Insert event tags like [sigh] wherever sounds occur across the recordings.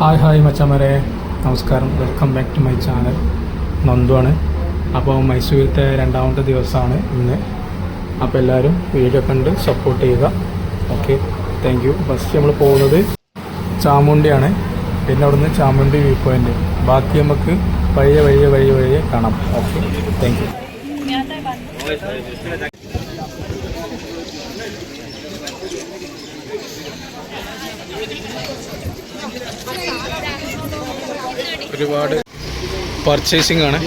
Hi hi മച്ചമാരെ. നമസ്കാരം. Welcome back to my channel. നന്ദുവാണ്. അപ്പോൾ മൈസൂരത്തെ രണ്ടാമത്തെ ദിവസമാണ് ഇന്ന്. അപ്പോൾ എല്ലാവരും വീഡിയോ കണ്ട് സപ്പോർട്ട് ചെയ്യുക. ഓക്കെ താങ്ക് യു ഫസ്റ്റ് നമ്മൾ പോകുന്നത് ചാമുണ്ടിയാണ്. പിന്നെ അവിടുന്ന് ചാമുണ്ടി വ്യൂ പോയിന്റ് ബാക്കി നമുക്ക് വഴിയെ വഴിയെ വഴിയെ വഴിയെ കാണാം. ഓക്കെ താങ്ക് യു ഒരുപാട് പർച്ചേസിംഗ് ആണ്.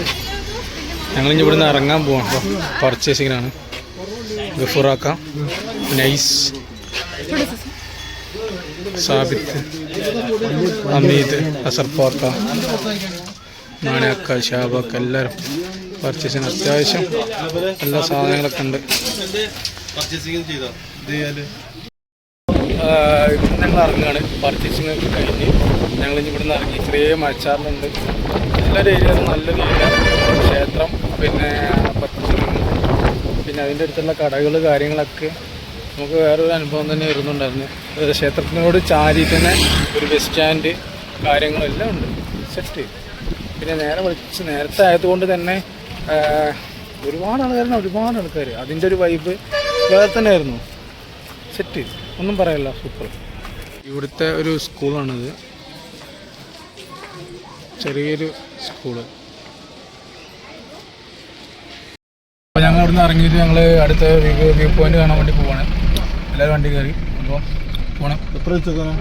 ഞങ്ങൾ ഇനി ഇവിടുന്ന് ഇറങ്ങാൻ പോവാണ് അപ്പോൾ പർച്ചേസിങ്ങിനാണ് ഗഫുറാക്ക നൈസ് സാബിത്ത്. അമീദ് അസർപ്പാക്ക നാണയക്ക ഷാബക്ക എല്ലാവരും പർച്ചേസിങ് അത്യാവശ്യം എല്ലാ സാധനങ്ങളൊക്കെ ഉണ്ട്. ഇവിടുന്ന് ഞങ്ങൾ ഇറങ്ങുകയാണ് പർച്ചേസിങ് കഴിഞ്ഞ്. ഞങ്ങൾ ഇനി ഇവിടുന്ന് ഇറങ്ങി. ഇത്രയും മഴച്ചാറിലുണ്ട്. നല്ലൊരു ഏരിയ നല്ലൊരു ഏരിയ ക്ഷേത്രം. പിന്നെ പിന്നെ അതിന്റെ അടുത്തുള്ള കടകൾ കാര്യങ്ങളൊക്കെ നമുക്ക് വേറൊരു അനുഭവം തന്നെ വരുന്നുണ്ടായിരുന്നു. ക്ഷേത്രത്തിനോട് ചാരി തന്നെ ഒരു ബസ് സ്റ്റാൻഡ് കാര്യങ്ങളെല്ലാം ഉണ്ട്. സെറ്റ് പിന്നെ നേരെ വിളിച്ച് നേരത്തെ ആയതുകൊണ്ട് തന്നെ ഒരുപാട് ആൾക്കാരുണ്ട് ഒരുപാട് ആൾക്കാർ അതിന്റെ ഒരു വൈബ് വേറെ തന്നെ ആയിരുന്നു സെറ്റ് ഒന്നും പറയല്ല സൂപ്പർ ഇവിടുത്തെ ഒരു സ്കൂളാണിത് ചെറിയൊരു സ്കൂൾ അപ്പോൾ ഞങ്ങൾ ഇവിടുന്ന് ഇറങ്ങിയിട്ട് ഞങ്ങൾ അടുത്ത വ്യൂ വ്യൂ പോയിന്റ് കാണാൻ വേണ്ടി പോവാണ്. എല്ലാവരും വണ്ടി കയറി അപ്പോൾ പോകണം എത്ര വെച്ചേക്കാണ്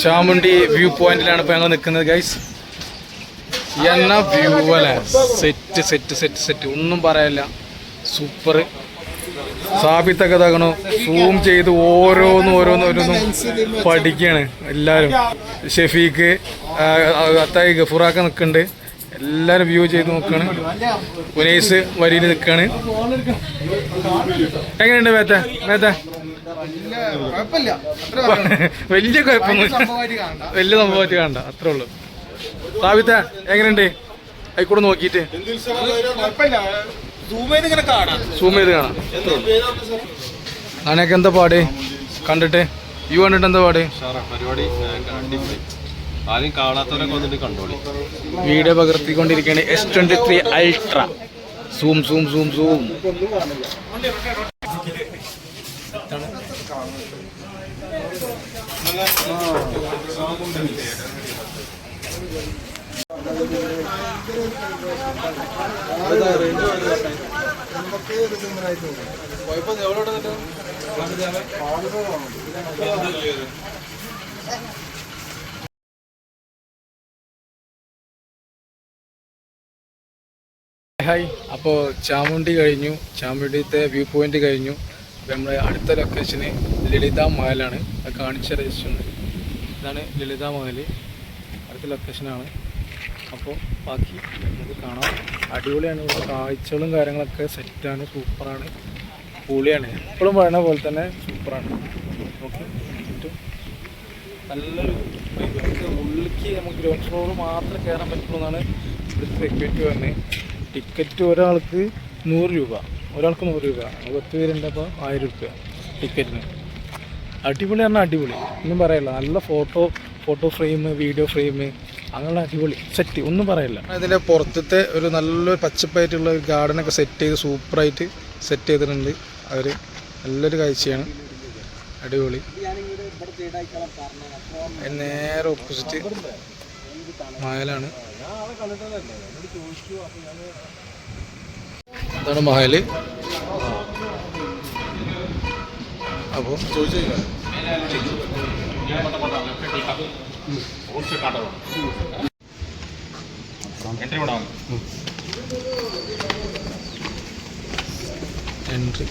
ചാമുണ്ടി വ്യൂ പോയിന്റിലാണ് ഇപ്പോൾ ഞങ്ങൾ നിൽക്കുന്നത് ഗൈസ് എന്നാ വ്യൂ അല്ലേ സെറ്റ് സെറ്റ് സെറ്റ് സെറ്റ് ഒന്നും പറയല്ല. സൂപ്പർ സാബിത്തൊക്കെ തകണു സൂം ചെയ്ത് ഓരോന്നും ഓരോന്നും ഓരോന്നും പഠിക്കുകയാണ് എല്ലാവരും ഷെഫീക്ക് അത്തായി ഗഫുറാക്ക നിൽക്കുന്നുണ്ട് എല്ലാവരും വ്യൂ ചെയ്ത് നോക്കുകയാണ് ഉനൈസ് വരിയിൽ നിൽക്കുകയാണ് എങ്ങനെയുണ്ട് മേത്ത? മേത്ത? വലിയ കുഴപ്പമൊന്നും വലിയ സംഭവമായിട്ട് കാണണ്ട. അത്രേ ഉള്ളൂ. സാബിത്ത എങ്ങനെയുണ്ട്? ആയിക്കൂടെ നോക്കിയിട്ട്. സൂം ചെയ്ത് കാണാം. നാണയൊക്കെ എന്താ പാട്? കണ്ടിട്ട്. യു കണ്ടിട്ട് എന്താ പാട്? പരിപാടി അടിപൊളി ആദ്യം കാണാത്തവരൊക്കെ വന്നിട്ട് കണ്ടോളി. Video പകർത്തിക്കൊണ്ടിരിക്കുകയാണ് S twenty three ultra zoom zoom zoom. Zoom hi അപ്പോൾ ചാമുണ്ടി കഴിഞ്ഞു. ചാമുണ്ടിത്തെ വ്യൂ പോയിന്റ് കഴിഞ്ഞു. അപ്പോൾ നമ്മുടെ അടുത്ത ലൊക്കേഷന് ലളിത മഹലാണ്. കാണിച്ച രജിസ്റ്റർ ഇതാണ് ലളിത മഹൽ അടുത്ത ലൊക്കേഷനാണ് അപ്പോൾ ബാക്കി നമുക്ക് കാണാം. അടിപൊളിയാണ്. ഇവിടെ കാഴ്ചകളും കാര്യങ്ങളൊക്കെ സെറ്റാണ്. സൂപ്പറാണ്. പൊളിയാണ് എപ്പോഴും പറയുന്ന പോലെ തന്നെ സൂപ്പറാണ്. ഓക്കെ. ചുറ്റും നല്ലൊരു ഉള്ളിലേക്ക് നമുക്ക് ഗ്രൗണ്ട് ഫ്ലോർ മാത്രം കയറാൻ പറ്റുള്ളൂ എന്നാണ് ഇവിടുത്തെ സെക്യൂരിറ്റി പറഞ്ഞത്. ടിക്കറ്റ് ഒരാൾക്ക് നൂറ് രൂപ. ഒരാൾക്ക് നൂറ് രൂപ. പത്ത് പേരുണ്ട് അപ്പോൾ ആയിരം രൂപ ടിക്കറ്റിന് അടിപൊളി പറഞ്ഞാൽ അടിപൊളി. ഒന്നും പറയല്ല. നല്ല photo photo frame video frame അങ്ങനെയുള്ള അടിപൊളി സെറ്റ് ഒന്നും പറയില്ല. ഇതിന്റെ പുറത്തത്തെ ഒരു നല്ലൊരു പച്ചപ്പായിട്ടുള്ള ഒരു ഗാർഡനൊക്കെ സെറ്റ് ചെയ്ത് സൂപ്പറായിട്ട് സെറ്റ് ചെയ്തിട്ടുണ്ട്. അവർ നല്ലൊരു കാഴ്ചയാണ്. അടിപൊളി. നേരെ ഓപ്പോസിറ്റ് മഹലാണ്. അതാണ് മഹൽ. അപ്പോൾ എൻട്രി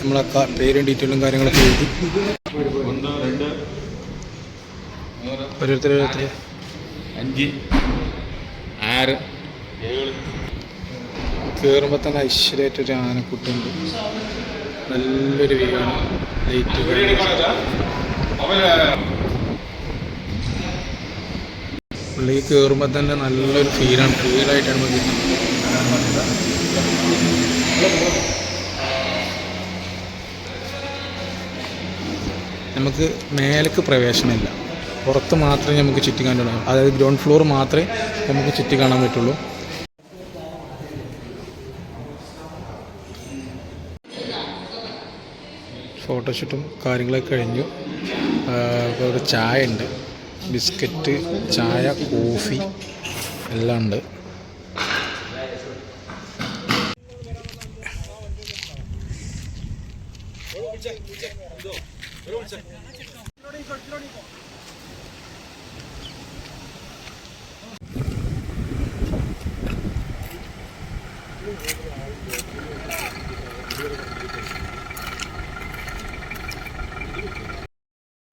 നമ്മളെ കാ- പേരും ഡീറ്റെയിലും കാര്യങ്ങളൊക്കെ എഴുതി. ഓരോരുത്തർ അഞ്ച് ആറ്. കയറുമ്പോൾ തന്നെ ഐശ്വര്യമായിട്ട് ഒരു ആനക്കുട്ടുണ്ട്. നല്ലൊരു വ്യൂ ലൈറ്റ് പുള്ളി കയറുമ്പോൾ തന്നെ നല്ലൊരു ഫീലാണ് ഫീലായിട്ടാണ് നമുക്ക് കിട്ടുന്നത് നമുക്ക് മേലേക്ക് പ്രവേശനമില്ല. പുറത്ത് മാത്രമേ നമുക്ക് ചുറ്റി കാണാൻ അതായത് ഗ്രൗണ്ട് ഫ്ലോർ മാത്രമേ നമുക്ക് ചുറ്റി കാണാൻ പറ്റുള്ളൂ. ഫോട്ടോഷൂട്ടും കാര്യങ്ങളൊക്കെ കഴിഞ്ഞു. ഇവിടെ ചായ ഉണ്ട് ബിസ്ക്കറ്റ് ചായ കോഫി എല്ലാം ഉണ്ട്.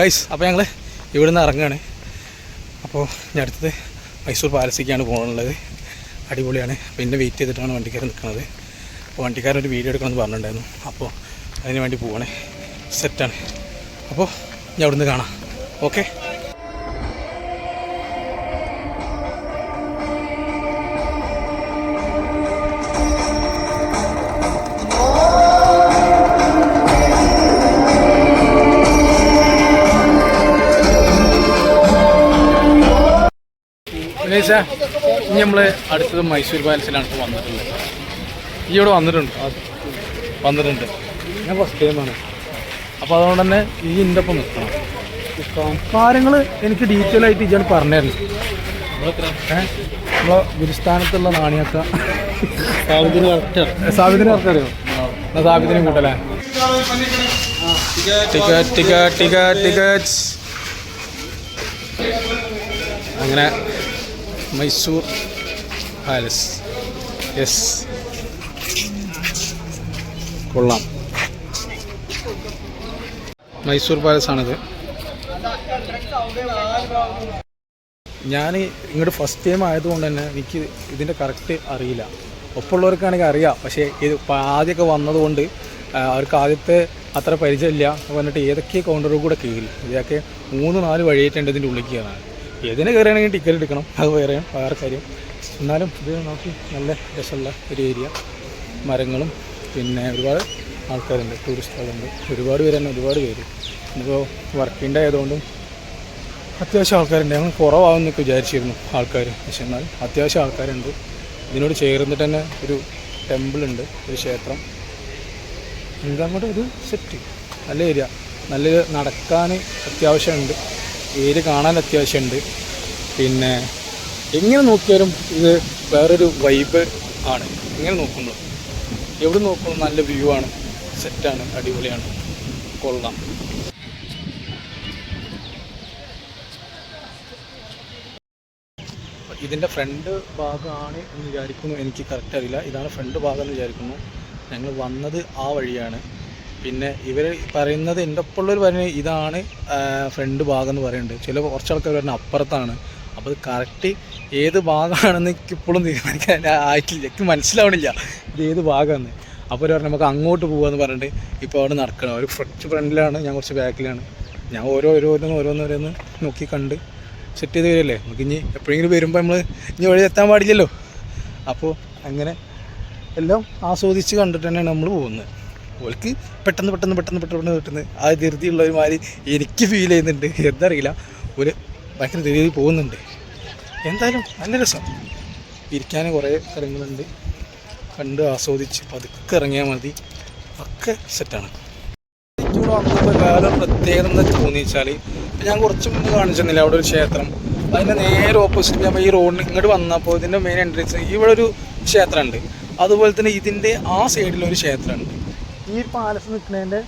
ഗൈസ് അപ്പോൾ ഞങ്ങൾ ഇവിടുന്ന് ഇറങ്ങുകയാണ് അപ്പോൾ ഞാൻ അടുത്തത് മൈസൂർ പാലസിക്കാണ് പോകാനുള്ളത്. അടിപൊളിയാണ്. അപ്പോൾ എന്നെ വെയിറ്റ് ചെയ്തിട്ടാണ് വണ്ടിക്കാരൻ നിൽക്കുന്നത് അപ്പോൾ വണ്ടിക്കാരൻ ഒരു വീഡിയോ എടുക്കണമെന്ന് പറഞ്ഞിട്ടുണ്ടായിരുന്നു. അപ്പോൾ അതിന് വേണ്ടി പോവാണ്. സെറ്റാണ് അപ്പോൾ ഞാൻ അവിടുന്ന് കാണാം. ഓക്കെ ഇനി നമ്മൾ അടുത്തത് മൈസൂർ പാലസിലാണ് ഇപ്പോൾ വന്നിട്ടുള്ളത്. ഈ ഇവിടെ വന്നിട്ടുണ്ട്. വന്നിട്ടുണ്ട്. ഞാൻ ഫസ്റ്റ് ടൈമാണ് അപ്പോൾ അതുകൊണ്ട് തന്നെ ഈ എന്റെ ഒപ്പം നിൽക്കണം. കാര്യങ്ങൾ എനിക്ക് ഡീറ്റെയിൽ ആയിട്ട് ഇജാണ് പറഞ്ഞായിരുന്നു നമ്മളെ ഗുരുസ്ഥാനത്തുള്ള നാണയക്ക. സാബിദിന് സാബിദിന് അറിയോ? എന്നാ സാബിദിനെ കൂട്ടല്ലേ? Ticket ticket ticket ticket. അങ്ങനെ മൈസൂർ പാലസ്. യെസ്. കൊള്ളാം. മൈസൂർ പാലസ് ആണിത് ഞാൻ ഇങ്ങോട്ട് ഫസ്റ്റ് ടൈം ആയതുകൊണ്ട് തന്നെ എനിക്ക് ഇതിന്റെ കറക്റ്റ് അറിയില്ല. ഒപ്പമുള്ളവർക്കാണെങ്കിൽ അറിയാം. പക്ഷേ ഇത് ആദ്യമൊക്കെ വന്നതുകൊണ്ട് അവർക്ക് ആദ്യത്തെ അത്ര പരിചയമില്ല. പറഞ്ഞിട്ട് ഏതൊക്കെ കൗണ്ടറിൽ കൂടെ കയറി ഇതൊക്കെ മൂന്ന് നാല് വഴിയായിട്ടുണ്ട് ഇതിന്റെ ഉള്ളിൽ ഏതിന് കയറുകയാണെങ്കിൽ ടിക്കറ്റ് എടുക്കണം. അത് വേറെ വേറെ കാര്യം. എന്നാലും ഇത് നോക്കി നല്ല രസമുള്ള ഒരു ഏരിയ മരങ്ങളും പിന്നെ ഒരുപാട് ആൾക്കാരുണ്ട് ടൂറിസ്റ്റുകളുണ്ട് ഒരുപാട് പേര് തന്നെ ഒരുപാട് പേര്. ഇപ്പോൾ വർക്കിന്റെ ആയതുകൊണ്ടും അത്യാവശ്യം ആൾക്കാരുണ്ട്. ഞങ്ങൾ കുറവാകുമെന്നൊക്കെ വിചാരിച്ചിരുന്നു ആൾക്കാർ പക്ഷെ എന്നാൽ അത്യാവശ്യം ആൾക്കാരുണ്ട്. ഇതിനോട് ചേർന്നിട്ട് തന്നെ ഒരു ടെമ്പിളുണ്ട് ഒരു ക്ഷേത്രം. ഇതങ്ങോട്ട് ഒരു സെറ്റ് നല്ല ഏരിയ നല്ല നടക്കാൻ അത്യാവശ്യമുണ്ട്. ഏരിയ കാണാൻ അത്യാവശ്യമുണ്ട്. പിന്നെ എങ്ങനെ നോക്കിയാലും ഇത് വേറൊരു വൈബ് ആണ്. എങ്ങനെ നോക്കുമ്പോൾ? എവിടെ നോക്കുമ്പോൾ നല്ല വ്യൂ ആണ് സെറ്റാണ് അടിപൊളിയാണ്. കൊള്ളാം. ഇതിന്റെ ഫ്രണ്ട് ഭാഗമാണ് എന്ന് വിചാരിക്കുന്നു. എനിക്ക് കറക്റ്റ് അറിയില്ല. ഇതാണ് ഫ്രണ്ട് ഭാഗം എന്ന് വിചാരിക്കുന്നു. ഞങ്ങൾ വന്നത് ആ വഴിയാണ്. പിന്നെ ഇവർ പറയുന്നത് എന്റെ ഒപ്പമുള്ളവർ പറയുന്നത് ഇതാണ് ഫ്രണ്ട് ഭാഗം എന്ന് പറയുന്നുണ്ട്. ചില കുറച്ച് ആൾക്കാർ പറയുന്നത് അപ്പുറത്താണ്. അപ്പോൾ കറക്റ്റ് ഏത് ഭാഗമാണെന്ന് എനിക്ക് ഇപ്പോഴും തീരുമാനിക്കാൻ ആയിട്ടില്ല. എനിക്ക് മനസ്സിലാവണില്ല ഇത് ഏത് ഭാഗമാണ് അപ്പോൾ അവർ പറഞ്ഞു നമുക്ക് അങ്ങോട്ട് പോകാമെന്ന് പറഞ്ഞിട്ട് ഇപ്പോൾ അവിടെ നടക്കണം. ഒരു കുറച്ച് ഫ്രണ്ടിലാണ് ഞാൻ കുറച്ച് ബാക്കിലാണ്. ഞാൻ ഓരോ ഓരോന്ന് ഓരോന്ന് ഓരോന്ന് നോക്കി കണ്ട് സെറ്റ് ചെയ്ത് വരില്ലേ നമുക്ക് ഇനി എപ്പോഴെങ്കിലും വരുമ്പോൾ നമ്മൾ ഇനി വഴി എത്താൻ പാടില്ലല്ലോ. അപ്പോൾ അങ്ങനെ എല്ലാം ആസ്വദിച്ച് കണ്ടിട്ട് തന്നെയാണ് നമ്മൾ പോകുന്നത്. ഓൾക്ക് പെട്ടെന്ന് പെട്ടെന്ന് പെട്ടെന്ന് പെട്ടെന്ന് പെട്ടെന്ന് ആ ധൃതിയുള്ള ഒരു മാതിരി എനിക്ക് ഫീൽ ചെയ്യുന്നുണ്ട്. എന്തറിയില്ല ഒരു ഭയങ്കര ധൃതി പോകുന്നുണ്ട്. എന്തായാലും നല്ല രസം. ഇരിക്കാൻ കുറേ സ്ഥലങ്ങളുണ്ട് കണ്ട് ആസ്വദിച്ച് പതുക്കെ ഇറങ്ങിയാൽ മതി. ഒക്കെ സെറ്റാണ് എനിക്കിവിടെ വന്നപ്പോൾ വേറെ പ്രത്യേകത എന്താ തോന്നി വെച്ചാൽ ഞാൻ കുറച്ച് മുമ്പ് കാണിച്ചിരുന്നില്ല? അവിടെ ഒരു ക്ഷേത്രം. അതിന്റെ നേരെ ഓപ്പോസിറ്റ് ഞാൻ ഈ റോഡിന് ഇങ്ങോട്ട് വന്നപ്പോൾ ഇതിന്റെ മെയിൻ എൻട്രൻസ് ഇവിടെ ഒരു ക്ഷേത്രമുണ്ട്. അതുപോലെ തന്നെ ഇതിന്റെ ആ സൈഡിലൊരു ക്ഷേത്രമുണ്ട്. ഈ പാലസ് നിൽക്കുന്നതിന്റെ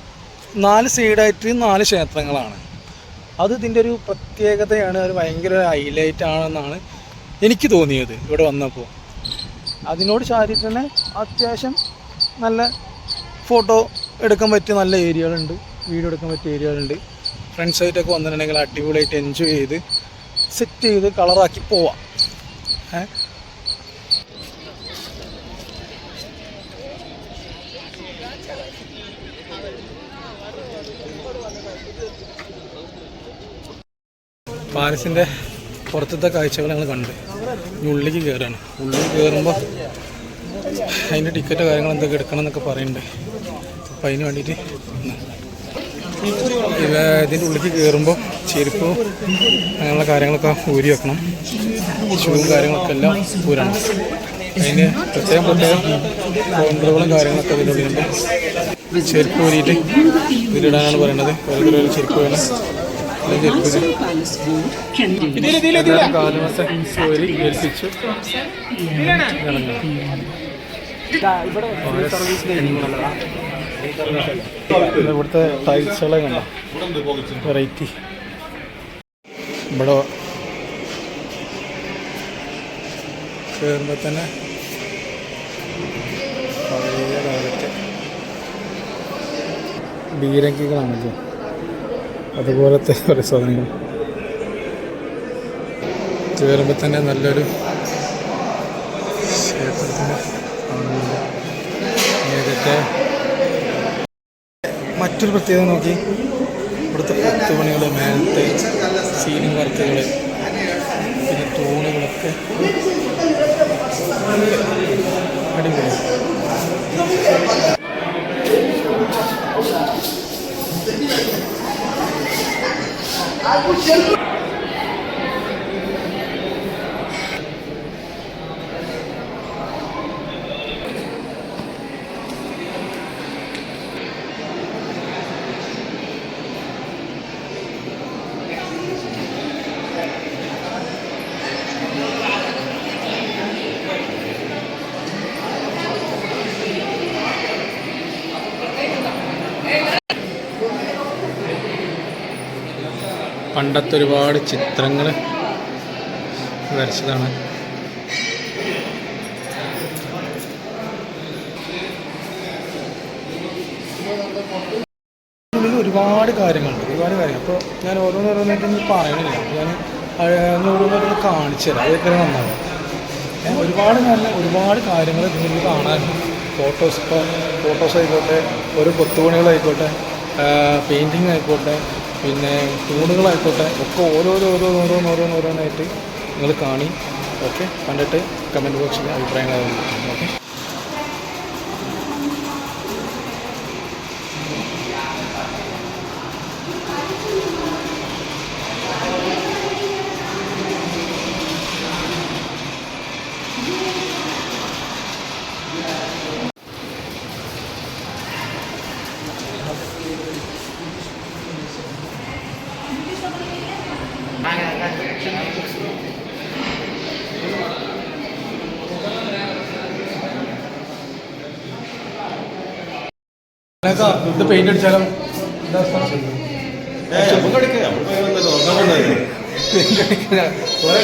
നാല് സൈഡായിട്ട് നാല് ക്ഷേത്രങ്ങളാണ്. അത് ഇതിന്റെ ഒരു പ്രത്യേകതയാണ് ഒരു ഭയങ്കര ഹൈലൈറ്റ് ആണെന്നാണ് എനിക്ക് തോന്നിയത് ഇവിടെ വന്നപ്പോൾ. അതിനോട് ചാരിട്ട് തന്നെ അത്യാവശ്യം നല്ല ഫോട്ടോ എടുക്കാൻ പറ്റിയ നല്ല ഏരിയകളുണ്ട് വീഡിയോ എടുക്കാൻ പറ്റിയ ഏരിയകളുണ്ട് ഫ്രണ്ട്സായിട്ടൊക്കെ വന്നിട്ടുണ്ടെങ്കിൽ അടിപൊളിയായിട്ട് എൻജോയ് ചെയ്ത് സെറ്റ് ചെയ്ത് കളറാക്കി പോവാം. ഏ? പാലസിന്റെ പുറത്തത്തെ കാഴ്ചകൾ ഞങ്ങൾ കണ്ട്. ഇനി ഉള്ളിലേക്ക് കയറാണ് ഉള്ളിൽ കയറുമ്പോൾ അതിന്റെ ടിക്കറ്റ് കാര്യങ്ങൾ എന്തൊക്കെ എടുക്കണം എന്നൊക്കെ പറയുന്നുണ്ട് അപ്പം അതിന് വേണ്ടിയിട്ട് ഇതിന്റെ ഉള്ളിലേക്ക് കയറുമ്പോൾ ചെരുപ്പ് അങ്ങനെയുള്ള കാര്യങ്ങളൊക്കെ ഊരി വെക്കണം. ഷൂവും കാര്യങ്ങളൊക്കെ എല്ലാം ഊരണം. അതിന് പ്രത്യേകം പ്രത്യേകം കൗണ്ടറുകളും കാര്യങ്ങളൊക്കെ ഇതിന്റെ ഉള്ളിലുണ്ട്. ചെരുപ്പ് ഊരിയിട്ട് ഇതിലിടാനാണ് പറയുന്നത് ഓരോരുത്തരും ചെരുപ്പ് വേണം. ഏൽപ്പിച്ചു ഇവിടുത്തെ ടൈൽസുകളെ കണ്ട വെറൈറ്റി ഇവിടെ കയറുമ്പോൾ തന്നെ പഴയ കാലത്തെ ബീരങ്കികളാണല്ലോ. അതുപോലത്തെ [laughs] കുറേ സാധനങ്ങൾ. കയറുമ്പോൾ തന്നെ നല്ലൊരു മറ്റൊരു പ്രത്യേകത നോക്കി. ഇവിടുത്തെ കൊത്തുപണികൾ മേലത്തെ സീലിംഗ് വർക്കുകൾ പിന്നെ തൂണുകളൊക്കെ അടിപൊളി പണ്ടത്തെ ഒരുപാട് ചിത്രങ്ങൾ വരച്ചതാണ് ഒരുപാട് കാര്യങ്ങളുണ്ട് ഒരുപാട് കാര്യങ്ങൾ. അപ്പോൾ ഞാൻ ഓരോന്നോരോന്നായിട്ട് ഒന്ന് പറയണില്ല. ഞാൻ ഓരോന്നോരോന്ന് കാണിച്ചു തരാം. അതൊക്കെ നന്നാവും. ഒരുപാട് നല്ല ഒരുപാട് കാര്യങ്ങൾ ഇതിൽ കാണാനുണ്ട്. ഫോട്ടോസ് ഇപ്പോൾ ഫോട്ടോസ് ആയിക്കോട്ടെ ഓരോ കൊത്തുപണികളായിക്കോട്ടെ പെയിന്റിങ് ആയിക്കോട്ടെ പിന്നെ തൂണുകളായിക്കോട്ടെ ഒക്കെ ഓരോരോ ഓരോന്ന് ഓരോന്ന് ഓരോന്ന് ഓരോന്നായിട്ട് നിങ്ങൾ കാണി ഓക്കെ കണ്ടിട്ട് കമന്റ് ബോക്സിൽ അഭിപ്രായങ്ങൾ ഓക്കെ ഇത് പെയിന്റ് അടിച്ചാലോ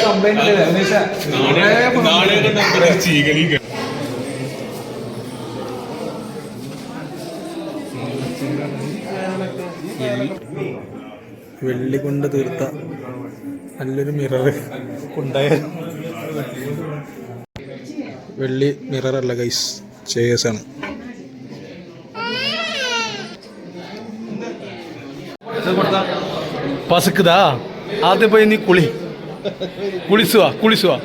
കംപ്ലൈന്റ് വെള്ളി കൊണ്ട് തീർത്ത നല്ലൊരു മിറർ ഉണ്ടായ വെള്ളി മിറർ അല്ല ഗൈസ് ചേസ് ആണ്. പസുക്കുതാ ആദ്യം പോയി നീ കുളി. കുളിസുവാ കുളിസുവാ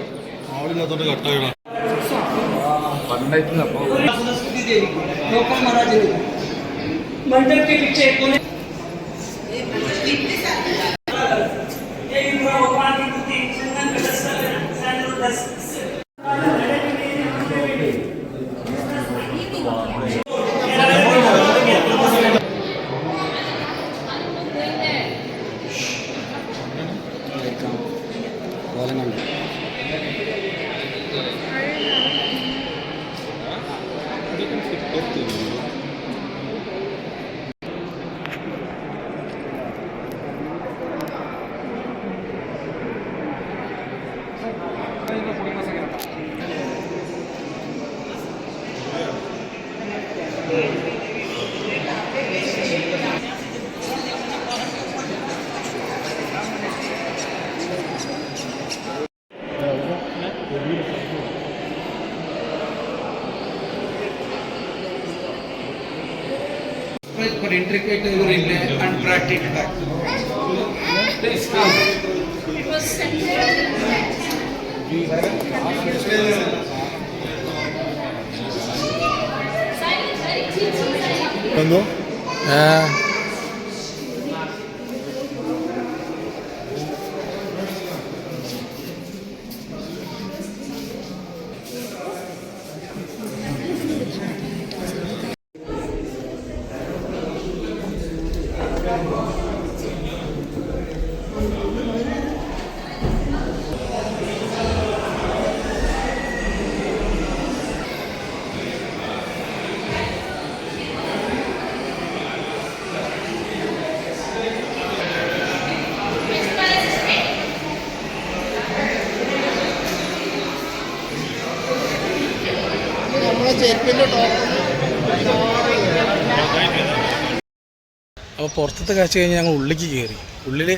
intricate in and practice back. Please come. It നമ്മളെ ചെരുപ്പിന്റെ ടോപ്പ് അപ്പോൾ പുറത്തത്തെ കാഴ്ച കഴിഞ്ഞ് ഞങ്ങൾ ഉള്ളിലേക്ക് കയറി. ഉള്ളിൽ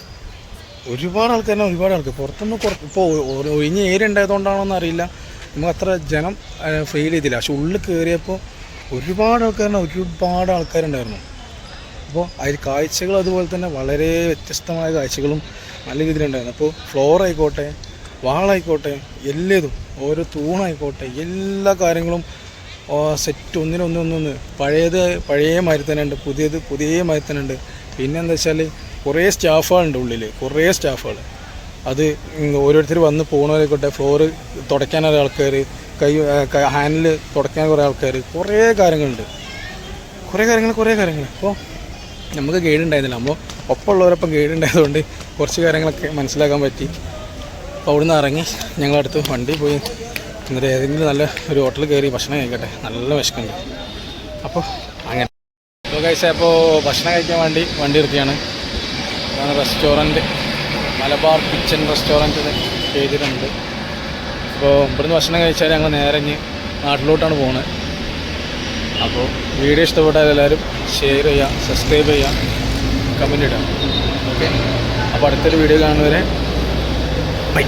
ഒരുപാട് ആൾക്കാരെ ഒരുപാട് ആൾക്കാർ പുറത്തുനിന്ന് കുറ ഇപ്പോൾ ഒഴിഞ്ഞ ഏരിയ ഉണ്ടായതുകൊണ്ടാണോ എന്നറിയില്ല നമുക്ക് അത്ര ജനം ഫെയിൽ ചെയ്തില്ല. പക്ഷെ ഉള്ളിൽ കയറിയപ്പോൾ ഒരുപാട് ആൾക്കാരുണ്ട്. ഒരുപാട് ആൾക്കാരുണ്ടായിരുന്നു. അപ്പോൾ അതിൽ കാഴ്ചകൾ അതുപോലെ തന്നെ വളരെ വ്യത്യസ്തമായ കാഴ്ചകളും നല്ല രീതിയിലുണ്ടായിരുന്നു. അപ്പോൾ ഫ്ലോർ ആയിക്കോട്ടെ വാളായിക്കോട്ടെ എല്ലാതും ഓരോ തൂണായിക്കോട്ടെ എല്ലാ കാര്യങ്ങളും സെറ്റ് ഒന്നിനൊന്നൊന്നൊന്ന് പഴയത് പഴയ മാതിരി തന്നെ ഉണ്ട് പുതിയത് പുതിയ മാതിരി തന്നെ ഉണ്ട്. പിന്നെ എന്താ വെച്ചാൽ കുറേ സ്റ്റാഫുകളുണ്ട് ഉള്ളിൽ കുറേ സ്റ്റാഫുകൾ അത് ഓരോരുത്തർ വന്ന് പോകുന്നവരായിക്കോട്ടെ ഫ്ലോറ് തുടയ്ക്കാൻ കുറേ ആൾക്കാർ കൈ ഹാൻഡിൽ തുടയ്ക്കാൻ കുറേ ആൾക്കാർ കുറേ കാര്യങ്ങളുണ്ട്. കുറേ കാര്യങ്ങൾ കുറേ കാര്യങ്ങൾ അപ്പോൾ നമുക്ക് ഗൈഡ് ഉണ്ടായിരുന്നില്ല അപ്പോൾ ഒപ്പമുള്ളവരൊപ്പം ഗൈഡ് ഉണ്ടായതുകൊണ്ട് കുറച്ച് കാര്യങ്ങളൊക്കെ മനസ്സിലാക്കാൻ പറ്റി. അപ്പോൾ അവിടുന്ന് ഇറങ്ങി ഞങ്ങളടുത്ത് വണ്ടി പോയി. എന്നിട്ട് ഏതെങ്കിലും നല്ല ഒരു ഹോട്ടലിൽ കയറി ഭക്ഷണം കഴിക്കട്ടെ. നല്ല വിശക്കുണ്ട്. അപ്പോൾ അങ്ങനെ. അപ്പോൾ കഴിച്ച അപ്പോൾ ഭക്ഷണം കഴിക്കാൻ വേണ്ടി വണ്ടി എടുക്കുകയാണ്. അതാണ് റെസ്റ്റോറന്റ് മലബാർ കിച്ചൺ റെസ്റ്റോറന്റ് ചെയ്തിട്ടുണ്ട് അപ്പോൾ ഇവിടുന്ന് ഭക്ഷണം കഴിച്ചാൽ ഞങ്ങൾ നേരെ നാട്ടിലോട്ടാണ് പോകുന്നത് അപ്പോൾ വീഡിയോ ഇഷ്ടപ്പെട്ടാൽ എല്ലാവരും ഷെയർ ചെയ്യുക സബ്സ്ക്രൈബ് ചെയ്യുക കമന്റ് ഇടുക. ഓക്കെ അപ്പോൾ അടുത്തൊരു വീഡിയോ കാണുന്നവരെ ബൈ